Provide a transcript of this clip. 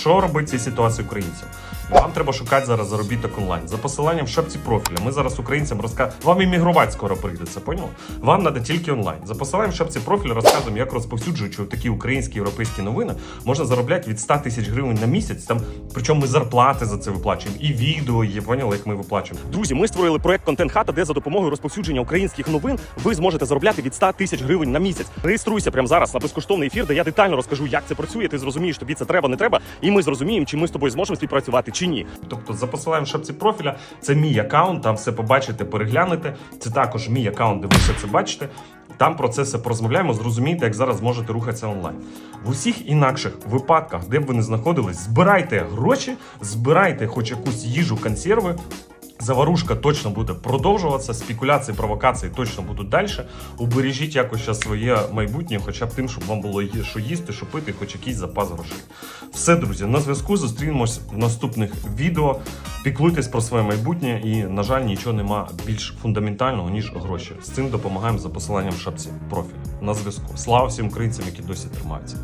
Що робить цій ситуації українцям? Вам треба шукати зараз заробіток онлайн. За посиланням в шапці профіля. Ми зараз українцям розказуємо. Вам іммігрувати скоро прийдеться, поняли? Вам треба тільки онлайн. За посиланням в шапці профіля розказуємо, як розповсюджуючи такі українські європейські новини, можна заробляти від 100 тисяч гривень на місяць. Там причому ми зарплати за це виплачуємо, і відео є, поняли, як ми виплачуємо. Друзі, ми створили проект Контент Хата, де за допомогою розповсюдження українських новин ви зможете заробляти від 100 тисяч гривень на місяць. Реєструйся прямо зараз на безкоштовний ефір, де я детально розкажу, як це працює. Ти зрозумієш, тобі це треба, не треба, і ми зрозуміємо, чи ми з тобою зможемо співпрацювати чи ні. Тобто за посиланням шапці профіля це мій аккаунт, там все побачите, переглянете. Це також мій аккаунт, де ви все це бачите. Там про це все порозмовляємо, зрозумієте, як зараз можете рухатися онлайн. В усіх інакших випадках, де б ви не знаходились, збирайте гроші, збирайте хоч якусь їжу, консерви. Заварушка точно буде продовжуватися, спекуляції, провокації точно будуть далі. Убережіть якось своє майбутнє, хоча б тим, щоб вам було що їсти, що пити, хоч якийсь запас грошей. Все, друзі, на зв'язку. Зустрінемось в наступних відео. Піклуйтесь про своє майбутнє і, на жаль, нічого нема більш фундаментального, ніж гроші. З цим допомагаємо за посиланням в шапці профілю. На зв'язку. Слава всім українцям, які досі тримаються.